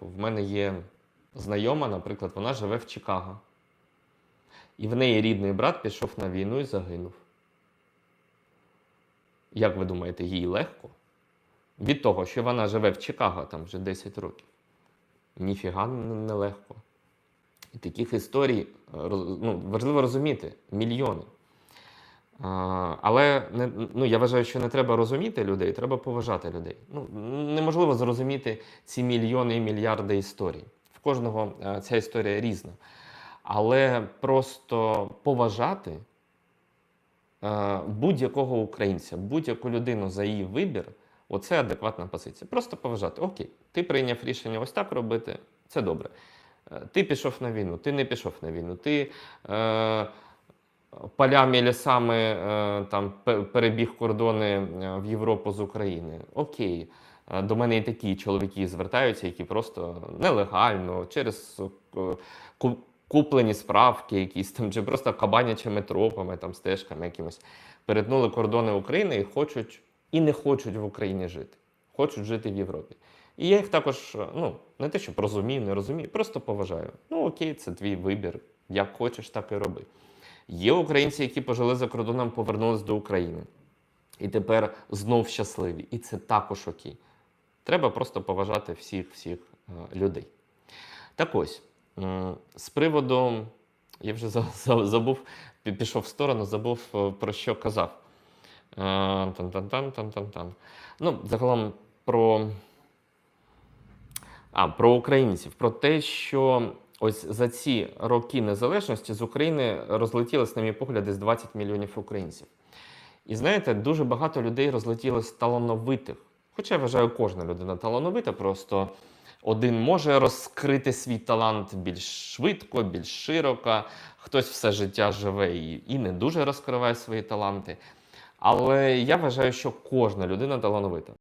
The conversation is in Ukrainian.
В мене є знайома, наприклад, вона живе в Чикаго. І в неї рідний брат пішов на війну і загинув. Як ви думаєте, їй легко? Від того, що вона живе в Чикаго там вже 10 років. Ніфіга не не легко. І таких історій е, ну, важливо розуміти мільйони. Але не, ну, я вважаю, що не треба розуміти людей, треба поважати людей. Ну, неможливо зрозуміти ці мільйони і мільярди історій. В кожного е, ця історія різна. Але просто поважати е, будь-якого українця, будь-яку людину за її вибір, оце адекватна позиція. Просто поважати. Окей, ти прийняв рішення ось так робити, це добре. Е, Ти пішов на війну, ти не пішов на війну, ти е, полями і лісами е, там, перебіг кордони е, в Європу з України. Окей. Е, До мене і такі чоловіки звертаються, які просто нелегально, через куплені справки, якісь там, чи просто кабанячими тропами, там, стежками якимось, перетнули кордони України і хочуть і не хочуть в Україні жити, хочуть жити в Європі. І я їх також ну, не те, щоб розумію, не розумію, просто поважаю. Ну окей, це твій вибір. Як хочеш, так і роби. Є українці, які пожили за кордоном, повернулись до України. І тепер знов щасливі. І це також окей. Треба просто поважати всіх всіх е, людей. Так ось, з приводу, я вже за- за- забув, пішов в сторону, забув е, про що казав. Е, Тан-тан-тан-тан-тан-тан. Ну, загалом про. А, про українців, про те, що ось за ці роки незалежності з України розлетілось, на мій погляд, десь 20 мільйонів українців. І знаєте, дуже багато людей розлетілось талановитих. Хоча я вважаю, кожна людина талановита, просто один може розкрити свій талант більш швидко, більш широко, хтось все життя живе і, і не дуже розкриває свої таланти. Але я вважаю, що кожна людина талановита.